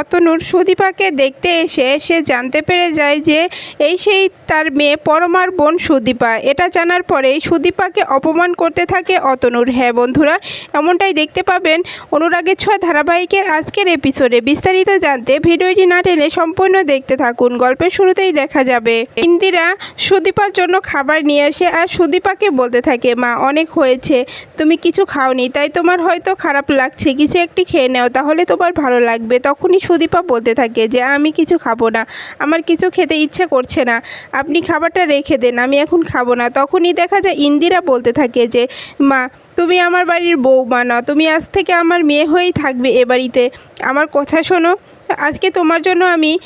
অতনুর সুদীপাকে দেখতে এসে সে জানতে পেরে যায় যে এই সেই তার মেয়ে পরমার বোন সুদীপা। এটা জানার পরেই সুদীপাকে অপমান করতে থাকে অতনুর। হ্যাঁ বন্ধুরা, এমনটাই দেখতে পাবেন অনুরাগের ছোঁয়া ধারাবাহিকের আজকের এপিসোডে। বিস্তারিত জানতে ভিডিওটি না টেনে সম্পূর্ণ দেখতে থাকুন। গল্পের শুরুতেই দেখা যাবে। ইন্দিরা সুদীপার জন্য খাবার নিয়ে আসে আর সুদীপাকে বলতে থাকে, মা, অনেক হয়েছে। তুমি কিছু খাওনি, তাই তোমার হয়তো খারাপ লাগছে। কিছু একটি খেয়ে নাও, তাহলে তোমার ভালো লাগবে। তখনই সুদীপা বলতে থাকে যে, আমি কিছু খাব না। আমার কিছু খেতে ইচ্ছে করছে না। আপনি খাবারটা রেখে দেন, আমি এখন খাব না। তখনই দেখা যায় ইন্দিরা বলতে থাকে যে, মা, তুমি আমার বাড়ির বউমা না তুমি আজ থেকে আমার মেয়ে হয়েই থাকবে এ বাড়িতে। আমার কথা শোনো। আজকে তোমার জন্য আমি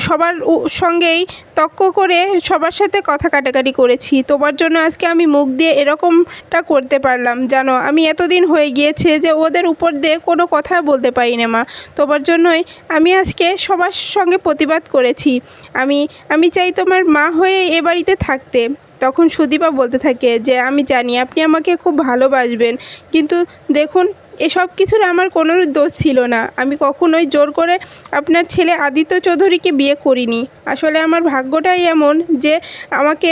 সবার সঙ্গেই তক্ক করে সবার সাথে কথা কাটাকাটি করেছি। তোমার জন্য আজকে আমি মুখ দিয়ে এরকমটা করতে পারলাম। জানো, আমি এতদিন হয়ে গিয়েছে যে ওদের উপর দিয়ে কোনো কথা বলতে পারি না মা। তোমার জন্যই আমি আজকে সবার সঙ্গে প্রতিবাদ করেছি। আমি আমি চাই তোমার মা হয়ে এ বাড়িতে থাকতে। তখন সুদীপা বলতে থাকে যে, আমি জানি আপনি আমাকে খুব ভালোবাসবেন। কিন্তু দেখুন এসব কিছুর আমার কোনো দোষ ছিল না। আমি কখনোই জোর করে আপনার ছেলে আদিত্য চৌধুরীকে বিয়ে করিনি। আসলে আমার ভাগ্যটাই এমন যে আমাকে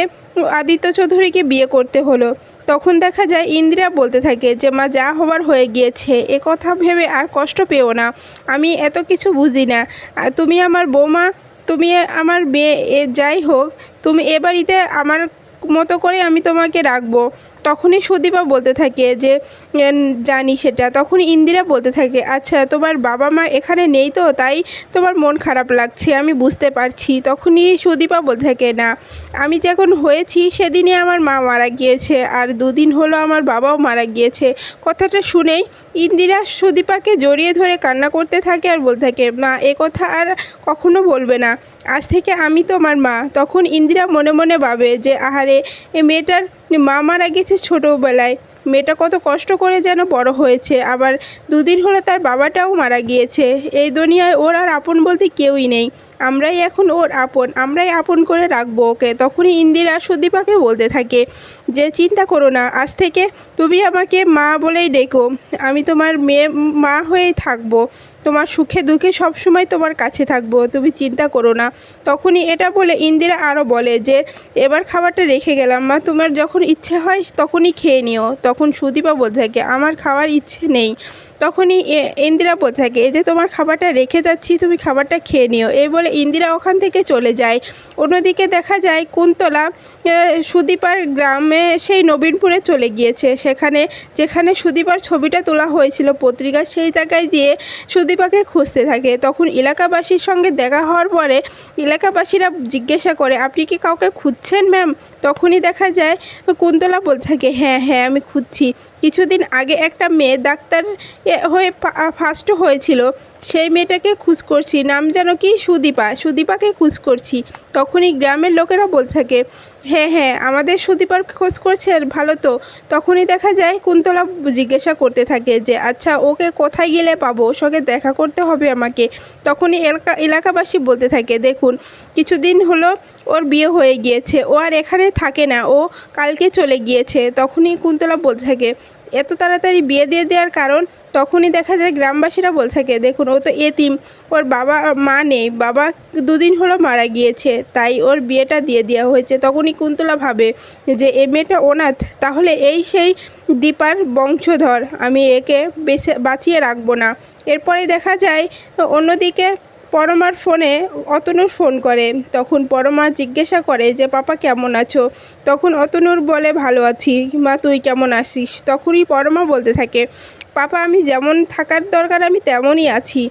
আদিত্য চৌধুরীকে বিয়ে করতে হলো। তখন দেখা যায় ইন্দিরা বলতে থাকে যে, মা, যা হবার হয়ে গিয়েছে, এ কথা ভেবে আর কষ্ট পেও না। আমি এত কিছু বুঝি না। তুমি আমার বৌমা, তুমি আমার মেয়ে যাই হোক, তুমি এ বাড়িতে আমার মতো করে আমি তোমাকে রাখব। তখনই সুদীপা বলতে থাকে যে জানি সেটা। তখন ইন্দিরা বলতে থাকে আচ্ছা তোমার বাবা মা এখানে নেই তো, তাই তোমার মন খারাপ লাগছে, আমি বুঝতে পারছি। তখনই সুদীপা বলতে থাকে, না, আমি যখন হয়েছি সেদিনই আমার মা মারা গিয়েছে, আর দুদিন হলো আমার বাবাও মারা গিয়েছে। কথাটা শুনেই ইন্দিরা সুদীপাকে জড়িয়ে ধরে কান্না করতে থাকে আর বলতে থাকে, মা, এ কথা আর কখনো বলবে না। আজ থেকে আমি তোমার মা। তখন ইন্দিরা মনে মনে ভাবে যে, আহারে, এ মেয়েটার মা মারা গেছে ছোটোবেলায়। মেয়েটা কত কষ্ট করে যেন বড় হয়েছে। আবার দুদিন হলো তার বাবাটাও মারা গিয়েছে। এই দুনিয়ায় ওর আর আপন বলতে কেউই নেই। আমরাই এখন ওর আপন, আমরাই আপন করে রাখব ওকে। তখনই ইন্দিরা সুদীপাকে বলতে থাকে যে, চিন্তা করো না, আজ থেকে তুমি আমাকে মা বলেই ডেকো। আমি তোমার মেয়ে, মা হয়েই থাকব। তোমার সুখে দুঃখে সবসময় তোমার কাছে থাকব। তুমি চিন্তা করো না। তখনই এটা বলে ইন্দিরা আরও বলে যে, এবার খাবারটা রেখে গেলাম মা, তোমার যখন ইচ্ছে হয় তখনই খেয়ে নিও। তখন সুদীপা বলতে থাকে, আমার খাওয়ার ইচ্ছে নেই। তখনই ইন্দিরা বলতে থাকে, এই যে তোমার খাবারটা রেখে যাচ্ছি, তুমি খাবারটা খেয়ে নিও। এই বলে ইন্দিরা ওখান থেকে চলে যায়। অন্যদিকে দেখা যায় কুন্তলা সুদীপার গ্রামে সেই নবীনপুরে চলে গিয়েছে। সেখানে, যেখানে সুদীপার ছবিটা তোলা হয়েছিল পত্রিকা, সেই জায়গায় দিয়ে সুদীপাকে খুঁজতে থাকে। তখন এলাকাবাসীর সঙ্গে দেখা হওয়ার পরে এলাকাবাসীরা জিজ্ঞাসা করে, আপনি কি কাউকে খুঁজছেন, ম্যাম? তখনই দেখা যায় কুন্তলা বলতে থাকে হ্যাঁ হ্যাঁ আমি খুঁজছি। কিছুদিন আগে একটা মেয়ে ডাক্তার হয়ে ফার্স্ট হয়েছিল। সেই মেয়েটাকে খুঁজ করছি। নাম যেন কি সুদীপা। সুদীপাকে খুঁজ করছি। তখনই গ্রামের লোকেরা বলতে থাকে হ্যাঁ হ্যাঁ আমাদের সুদীপার খোঁজ করছেন ভালো তো। তখনই দেখা যায় কুন্তলা জিজ্ঞাসা করতে থাকে যে আচ্ছা ওকে কোথায় গেলে পাবো? ওর সঙ্গে দেখা করতে হবে আমাকে? তখনই এলাকা, এলাকাবাসী বলতে থাকে, দেখুন, কিছুদিন হলো ওর বিয়ে হয়ে গিয়েছে, ও আর এখানে থাকে না, ও কালকে চলে গিয়েছে। তখনই কুন্তলা বলতে থাকে, এত তাড়াতাড়ি বিয়ে দিয়ে দেওয়ার কারণ? তখনই দেখা যায় গ্রামবাসীরা বলতে থাকে, দেখুন, ও তো এতিম ওর বাবা, মা নেই। বাবা দুদিন হলো মারা গিয়েছে, তাই ওর বিয়েটা দিয়ে দেওয়া হয়েছে। তখনই কুন্তলা ভাবে যে, এ মেয়েটা অনাথ, তাহলে এই সেই দীপার বংশধর, আমি একে বেছে, বাঁচিয়ে রাখব না। এরপরে দেখা যায়, অন্যদিকে পরমার ফোনে অতনুর ফোন করে। তখন পরমা জিজ্ঞাসা করে যে, পাপা কেমন আছো? তখন অতনুর বলে, ভালো আছি। মা, তুই কেমন আছিস? তখনই পরমা বলতে থাকে, পাপা, আমি যেমন থাকার দরকার, আমি তেমনই আছি।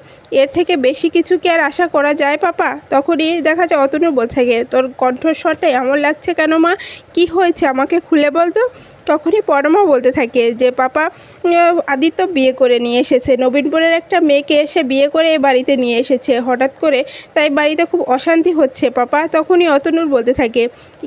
এর থেকে বেশি কিছু কি আর আশা করা যায়, পাপা? তখনই দেখা যায়, অতনু বলতে থাকে, তোর কণ্ঠস্বরটা এমন লাগছে কেন, মা? কি হয়েছে? আমাকে খুলে বলতো তখনই পরমা বলতে থাকে যে, পাপা আদিত্য বিয়ে করে নিয়ে এসেছে। নবীনপুরের একটা মেয়েকে এসে বিয়ে করে বাড়িতে নিয়ে এসেছে। হঠাৎ করে তাই বাড়িতে খুব অশান্তি হচ্ছে, পাপা। তখনই অতনুর বলতে থাকে,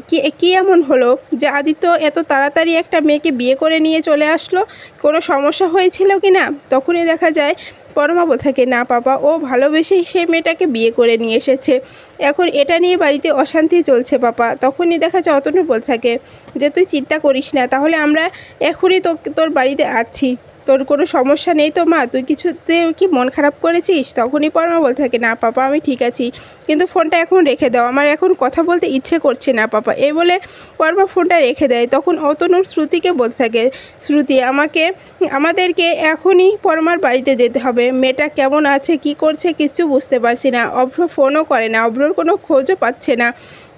কি কি এমন হলো যে আদিত্য এত তাড়াতাড়ি একটা মেয়েকে বিয়ে করে নিয়ে চলে আসলো, কোনো সমস্যা হয়েছিল কি না? তখনই দেখা যায় পরমা থাকে, না পাপা, ও ভালোবেসেই সে মেয়েটাকে বিয়ে করে নিয়ে এসেছে। এখন এটা নিয়ে বাড়িতে অশান্তি চলছে পাপা। তখনই দেখা যায়, অতনু বল থাকে, যে তুই চিন্তা করিস না, তাহলে আমরা এখনই তো তোর বাড়িতে আছি তোর কোনো সমস্যা নেই তো মা? তুই কিছুতে কি মন খারাপ করেছিস? তখনই পরমা বলতে থাকে, না পাপা, আমি ঠিক আছি। কিন্তু ফোনটা এখন রেখে দাও। আমার এখন কথা বলতে ইচ্ছে করছে না পাপা। এই বলে পরমা ফোনটা রেখে দেয়। তখন অতনুর শ্রুতিকে বলতে থাকে, শ্রুতি, আমাকে, আমাদেরকে এখনই পরমার বাড়িতে যেতে হবে। মেয়েটা কেমন আছে, কি করছে কিছু বুঝতে পারছি না। অভ্র ফোনও করে না, অভ্রর কোনো খোঁজও পাচ্ছে না।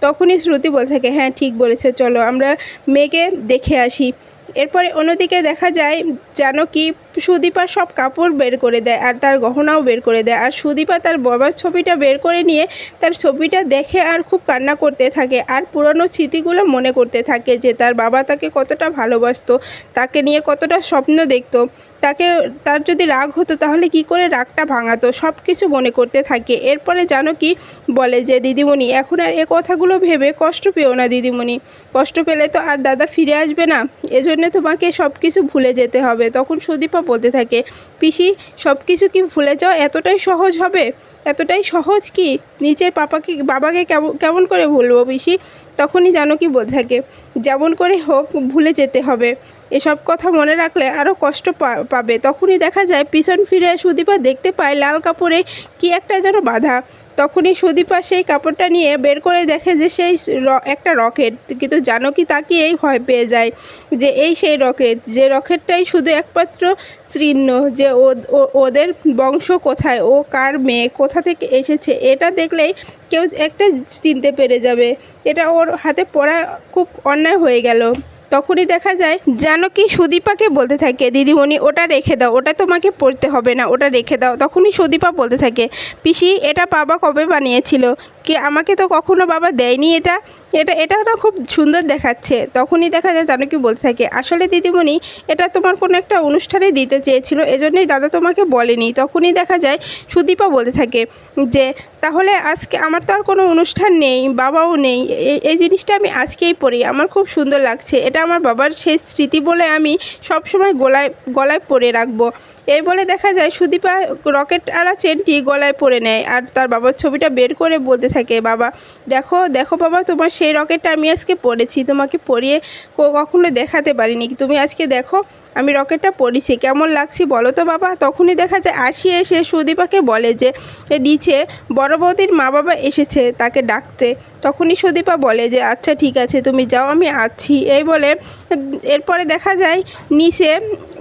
তখনই শ্রুতি বলতে থাকে হ্যাঁ ঠিক বলেছে। চলো আমরা মেয়েকে দেখে আসি। এরপরে অন্যদিকে দেখা যায় জানকী সুদীপার সব কাপড় বের করে দেয় আর তার গহনাও বের করে দেয়। আর সুদীপা তার বাবার ছবিটা বের করে নিয়ে তার ছবিটা দেখে আর খুব কান্না করতে থাকে আর পুরনো স্মৃতিগুলো মনে করতে থাকে যে তার বাবা তাকে কতটা ভালোবাসতো, তাকে নিয়ে কতটা স্বপ্ন দেখতো, তাকে তার যদি রাগ হতো তাহলে কি করে রাগটা ভাঙাতো, সব কিছু মনে করতে থাকে। এরপরে জানো কি বলে যে, দিদিমণি, এখন আর এ কথাগুলো ভেবে কষ্ট পেও না দিদিমণি। কষ্ট পেলে তো আর দাদা ফিরে আসবে না। এজন্য তোমাকে সব কিছু ভুলে যেতে হবে। তখন সুদীপা বলতে থাকে, পিসি সব কিছু কি ভুলে যাও এতটাই সহজ হবে? এতটাই সহজ কি? নিজের পাপাকে, বাবাকে কেমন করে ভুলবো পিসি? তখনই জানো কি বলতে থাকে, যেমন করে হোক, ভুলে যেতে হবে। এসব কথা মনে রাখলে আরও কষ্ট পাবে। তখনই দেখা যায়, পিছন ফিরে সুদীপা দেখতে পায় লাল কাপড়ে কি একটা যেন বাঁধা। তখনই সুদীপা সেই কাপড়টা নিয়ে বের করে দেখে যে সেই একটা রকেট। কিন্তু জানকী তাকিয়েই ভয় পেয়ে যায়? যে এই সেই রকেট, যে রকেটটাই শুধু একমাত্র চিহ্ন, যে ওদের বংশ কোথায়, ও কার মেয়ে, কোথা থেকে এসেছে, এটা দেখলেই কেউ একটা চিনতে পেরে যাবে। এটা ওর হাতে পড়া খুব অন্যায় হয়ে গেল। তখনই দেখা যায়, যেন কি সুদীপাকে বলতে থাকে, দিদিমণি, ওটা রেখে দাও, ওটা তোমাকে পড়তে হবে না, ওটা রেখে দাও। তখনই সুদীপা বলতে থাকে, পিসি, এটা বাবা কবে বানিয়েছিল? কি আমাকে তো কখনো বাবা দেয়নি এটা? এটা এটা না খুব সুন্দর দেখাচ্ছে। তখনই দেখা যায় জানো কি বলতে থাকে, আসলে দিদিমণি, এটা তোমার কোনো একটা অনুষ্ঠানে দিতে চেয়েছিল, এজন্যই দাদা তোমাকে বলেনি। তখনই দেখা যায় সুদীপা বলতে থাকে যে, তাহলে আজকে আমার তো আর কোনো অনুষ্ঠান নেই, বাবাও নেই এই জিনিসটা আমি আজকেই পরি আমার খুব সুন্দর লাগছে, এটা আমার বাবার সেই স্মৃতি বলে আমি সবসময় গলায় গলায় পরে রাখব। এই বলে দেখা যায়, সুদীপা রকেট আলা চেনটি গলায় পরে নেয় আর তার বাবার ছবিটা বের করে বলতে থাকে, বাবা, দেখো দেখো বাবা, তোমার সেই রকেটটা আমি আজকে পরেছি, তোমাকে পরিয়ে কখনো দেখাতে পারিনি। তুমি আজকে দেখো, আমি রকেটটা পরেছি, কেমন লাগছে বলো তো বাবা? তখনই দেখা যায়, আসি এসে সুদীপাকে বলে যে নিচে বড় বৌদির মা বাবা এসেছে, তাকে ডাকতে তখনই সুদীপা বলে যে আচ্ছা ঠিক আছে, তুমি যাও, আমি আছি। এই বলে এরপরে দেখা যায় নিচে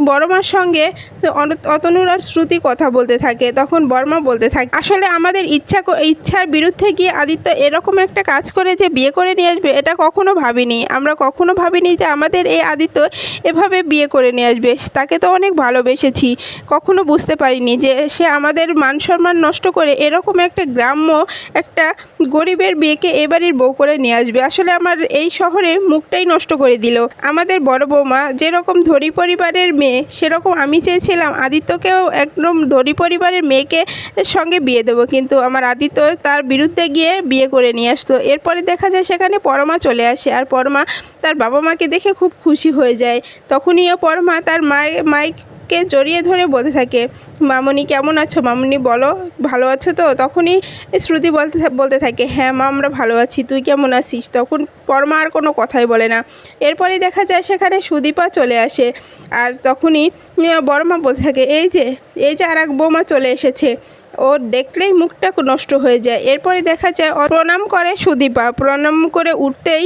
বড় মার সঙ্গে অতনুর আর শ্রুতি কথা বলতে থাকে। তখন বর্মা বলতে থাকে, আসলে আমাদের ইচ্ছা ইচ্ছার বিরুদ্ধে গিয়ে আদিত্য এরকম একটা কাজ করে যে, বিয়ে করে নিয়ে আসবে, এটা কখনো ভাবিনি। আমরা কখনো ভাবিনি যে, আমাদের এই আদিত্য এভাবে বিয়ে করে নিয়ে আসবে। তাকে তো অনেক ভালোবেসেছি। কখনো বুঝতে পারিনি যে, সে আমাদের মান সম্মান নষ্ট করে এরকম একটা গ্রাম্য একটা গরিবের বিয়েকে এবাড়ির বউ করে নিয়ে আসবে। আসলে আমার এই শহরে মুখটাই নষ্ট করে দিল। আমাদের বড় বৌমা যেরকম ধরি পরিবারের মেয়ে, সেরকম আমি চেয়েছিলাম আদিত্যকেও একদম ধনী পরিবারের মেয়েকে সঙ্গে বিয়ে দেবো। কিন্তু আমার আদিত্য তার বিরুদ্ধে গিয়ে বিয়ে করে নিয়ে আসতো। এরপরে দেখা যায় সেখানে পরমা চলে আসে আর পরমা তার বাবা মাকে দেখে খুব খুশি হয়ে যায়। তখনই পরমা তার মায়ের মাইককে জড়িয়ে ধরে বলতে থাকে মামনি কেমন আছো? মামনি বলো ভালো আছো তো? তখনই শ্রুতি বলতে বলতে থাকে হ্যাঁ মা আমরা ভালো আছি তুই কেমন আছিস? তখন পরমা আর কোনো কথাই বলে না। এরপরেই দেখা যায় সেখানে সুদীপা চলে আসে আর তখনই উম, বড় বলতে থাকে এই যে এই যে আর এক বৌমা চলে এসেছে ওর দেখলেই মুখটা নষ্ট হয়ে যায়। এরপরে দেখা যায় প্রণাম করে সুদীপা প্রণাম করে উঠতেই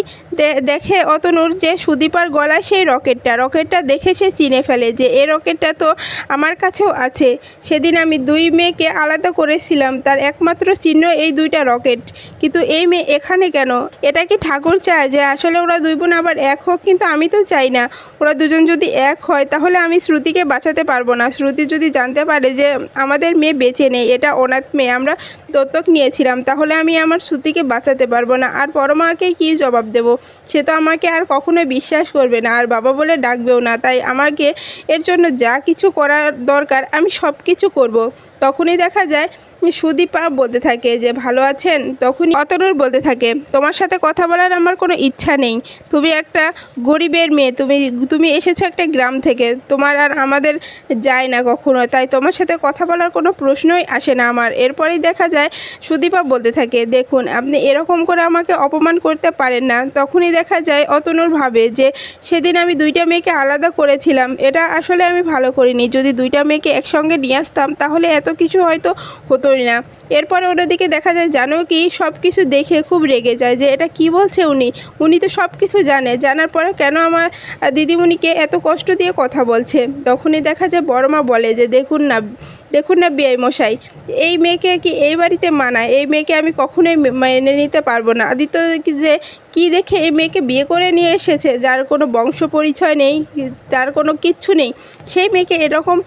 দেখে অতনুর যে সুদীপার গলায় সেই রকেটটা রকেটটা দেখে সে চিনে ফেলে যে এই রকেটটা তো আমার কাছেও আছে। সেদিন আমি দুই মেয়েকে আলাদা করেছিলাম, তার একমাত্র চিহ্ন এই দুইটা রকেট। কিন্তু এই মেয়ে এখানে কেন? এটা কি ঠাকুর চায় যে আসলে ওরা দুই বোন আবার এক হোক? কিন্তু আমি তো চাই না, ওরা দুজন যদি এক হয় তাহলে আমি শ্রুতিকে বাঁচাতে পারব না। শ্রুতি যদি জানতে পারে যে আমাদের মেয়ে বেঁচে নেই, এটা অনাথ মেয়ে, আমরা দত্তক নিয়েছিলাম, তাহলে আমি আমার শ্রুতিকে বাঁচাতে পারব না। আর পরমাকে কি জবাব দেব? সে তো আমাকে আর কখনোই বিশ্বাস করবে না, আর বাবা বলে ডাকবেও না। তাই আমাকে এর জন্য যা কিছু করার দরকার আমি সব কিছু করব। তখনই দেখা যায় সুদীপা বলতে থাকে যে, ভালো আছেন? তখনই অতনুর বলতে থাকে, তোমার সাথে কথা বলার আমার কোনো ইচ্ছা নেই। তুমি একটা গরিবের মেয়ে, তুমি তুমি এসেছ একটা গ্রাম থেকে। তোমার আর আমাদের যায় না কখনো, তাই তোমার সাথে কথা বলার কোনো প্রশ্নই আসে না আমার। এরপরেই দেখা যায়, সুদীপা বলতে থাকে, দেখুন, আপনি এরকম করে আমাকে অপমান করতে পারেন না। তখনই দেখা যায়, অতনুর ভাবে যে, সেদিন আমি দুইটা মেয়েকে আলাদা করেছিলাম। এটা আসলে আমি ভালো করিনি। যদি দুইটা মেয়েকে একসঙ্গে নিয়ে আসতাম, তাহলে এত কিছু হয়তো হতোই না। এরপরে অন্যদিকে দেখা যায় জানো কি সব কিছু দেখে খুব রেগে যায় যে এটা কি বলছে উনি? উনি তো সব কিছু জানে। জানার পরে কেন আমার দিদিমণিকে এত কষ্ট দিয়ে কথা বলছে? তখনই দেখা যায় বড়মা বলে যে, দেখুন না দেখুন না বিআই মশাই, এই মেয়েকে কি এই বাড়িতে মানায়? এই মেয়েকে আমি কখনোই মেনে নিতে পারব না। আদিত্য যে কি দেখে এই মেয়েকে বিয়ে করে নিয়ে এসেছে, যার কোনো বংশ পরিচয় নেই যার কোনো কিচ্ছু নেই। সেই মেয়েকে এরকম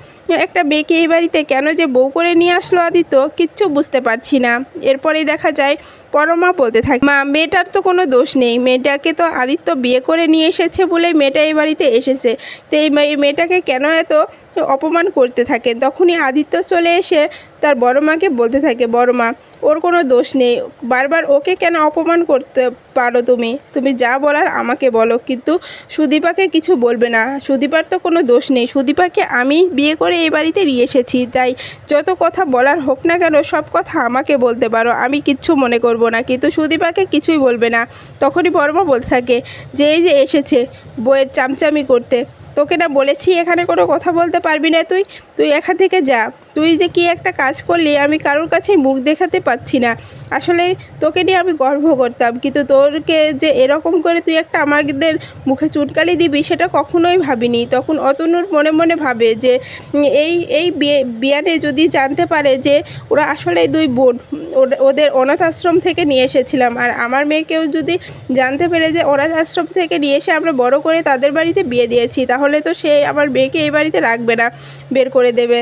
একটা মেয়েকে এই বাড়িতে কেন যে বউ করে নিয়ে আসলো আদিত্য, কিচ্ছু বুঝতে পারছি না। এরপরেই দেখা যায় পরমা বলতে থাকে, মা, মেয়েটার তো কোনো দোষ নেই। মেয়েটাকে তো আদিত্য বিয়ে করে নিয়ে এসেছে বলে মেয়েটা এই বাড়িতে এসেছে। তো এই মেয়েটাকে কেন এত অপমান করতে থাকে? তখনই আদিত্য চলে এসে তার বড় মাকে বলতে থাকে, বড় মা, ওর কোনো দোষ নেই। বারবার ওকে কেন অপমান করতে পারো তুমি? তুমি যা বলার আমাকে বলো। কিন্তু সুদীপাকে কিছু বলবে না। সুদীপার তো কোনো দোষ নেই। সুদীপাকে আমি বিয়ে করে এই বাড়িতে নিয়ে এসেছি। তাই যত কথা বলার হোক না কেন, সব কথা আমাকে বলতে পারো। আমি কিচ্ছু মনে করব না। কিন্তু সুদীপাকে কিছুই বলবে না। তখনই বর্মা বলতে থাকে, যে এই যে এসেছে বইয়ের চামচামি করতে তোকে না বলেছি এখানে কোনো কথা বলতে পারবি না তুই? তুই এখান থেকে যা। তুই যে কি একটা কাজ করলি আমি কারোর কাছেই মুখ দেখাতে পাচ্ছি না। আসলে তোকে নিয়ে আমি গর্ব করতাম, কিন্তু তোরকে যে এরকম করে তুই একটা আমাদের মুখে চুনকালি দিবি সেটা কখনোই ভাবিনি। তখন অতনুর মনে মনে ভাবে যে এই এই বিয়ে, বিয়ানে যদি জানতে পারে যে ওরা আসলে দুই বোন ওদের অনাথ আশ্রম থেকে নিয়ে এসেছিলাম। আর আমার মেয়েকেও যদি জানতে পেরে যে অনাথ আশ্রম থেকে নিয়ে এসে আমরা বড় করে তাদের বাড়িতে বিয়ে দিয়েছি, তাহলে তো সে আমার মেয়েকে এই বাড়িতে রাখবে না, বের করে দেবে।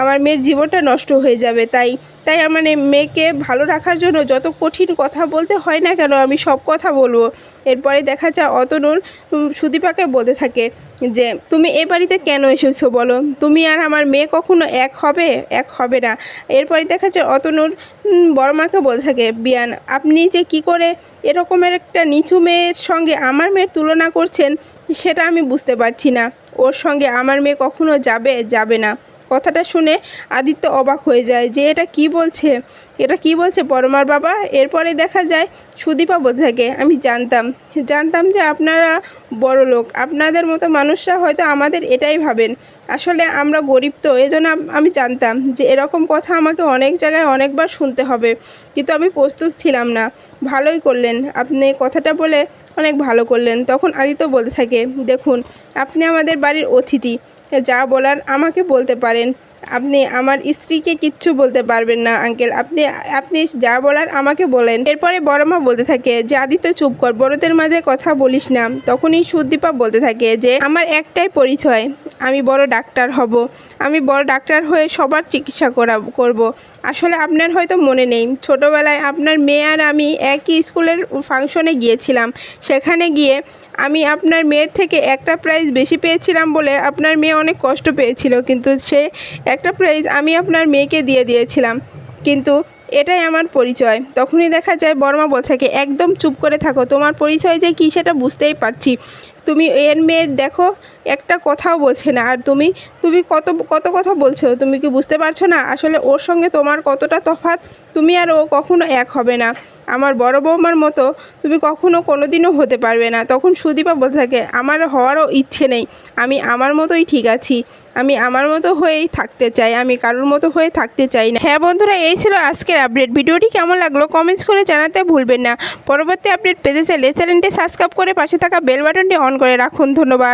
আমার মেয়ের জীবনটা নষ্ট হয়ে যাবে। তাই তাই আমার মেয়েকে ভালো রাখার জন্য যত কঠিন কথা বলতে হয় না কেন আমি সব কথা বলব। এরপরে দেখা যায় অতনুর সুদীপাকে বলতে থাকে যে, তুমি এ বাড়িতে কেন এসেছ বলো? তুমি আর আমার মেয়ে কখনো এক হবে? এক হবে না। এরপরে দেখা যায় অতনুর বড় মাকে বলতে থাকে, বিয়ান, আপনি যে কি করে এরকমের একটা নিচু মেয়ের সঙ্গে আমার মেয়ের তুলনা করছেন, সেটা আমি বুঝতে পারছি না। ওর সঙ্গে আমার মেয়ে কখনো যাবে? যাবে না। কথাটা শুনে আদিত্য অবাক হয়ে যায় যে এটা কি বলছে? এটা কি বলছে পরমার বাবা? এরপরে দেখা যায় সুদীপা বলতে থাকে, আমি জানতাম। জানতাম যে আপনারা বড় লোক, আপনাদের মতো মানুষরা হয়তো আমাদের এটাই ভাবেন। আসলে আমরা গরিব তো, এজন্য আম- জানতাম যে এরকম কথা আমাকে অনেক জায়গায় অনেকবার শুনতে হবে। কিন্তু আমি প্রস্তুত ছিলাম না। ভালোই করলেন। আপনি কথাটা বলে অনেক ভালো করলেন। তখন আদিত্য বলতে থাকে, দেখুন, আপনি আমাদের বাড়ির অতিথি। যা বলার আমাকে বলতে পারেন। আপনি আমার স্ত্রীকে কিচ্ছু বলতে পারবেন না, আঙ্কেল। আপনি আপনি যা বলার আমাকে বলেন। এরপরে বড় মা বলতে থাকে যে, আদিত্য, চুপ কর। বড়দের মাঝে কথা বলিস না। তখনই সুদীপা বলতে থাকে যে, আমার একটাই পরিচয়। আমি বড় ডাক্তার হব। আমি বড় ডাক্তার হয়ে সবার চিকিৎসা করা, করব। আসলে আপনার হয়তো মনে নেই। ছোটোবেলায় আপনার মেয়ে আর আমি একই স্কুলের ফাংশনে গিয়েছিলাম। সেখানে গিয়ে আমি আপনার মেয়ের থেকে একটা প্রাইজ বেশি পেয়েছিলাম বলে আপনার মেয়ে অনেক কষ্ট পেয়েছিল। কিন্তু সে একটা প্রাইজ আমি আপনার মেয়েকে দিয়ে দিয়েছিলাম। কিন্তু এটাই আমার পরিচয়। তখনই দেখা যায় বর্মা বল থাকে, একদম চুপ করে থাকো, তোমার পরিচয় যে কী সেটা বুঝতেই পারছি। তুমি এর মেয়ের দেখো, একটা কথাও বলছে না। আর তুমি তুমি কত কত কথা বলছো? তুমি কি বুঝতে পারছ না? আসলে ওর সঙ্গে তোমার কতটা তফাৎ? তুমি আর ও কখনো এক হবে না। আমার বড় বৌমার মতো তুমি কখনো কোনো দিনও হতে পারবে না। তখন সুদীপা বলতে থাকে, আমার হওয়ারও ইচ্ছে নেই। আমি আমার মতোই ঠিক আছি। আমি আমার মতো হয়েই থাকতে চাই। আমি কারোর মতো হয়ে থাকতে চাই না। হ্যাঁ বন্ধুরা, এই ছিল আজকের আপডেট। ভিডিওটি কেমন লাগল কমেন্টস করে জানাতে ভুলবেন না। পরবর্তী আপডেট পেতে চাইলে চ্যানেলটি সাবস্ক্রাইব করে পাশে থাকা বেল বাটনটি অন করে রাখুন ধন্যবাদ।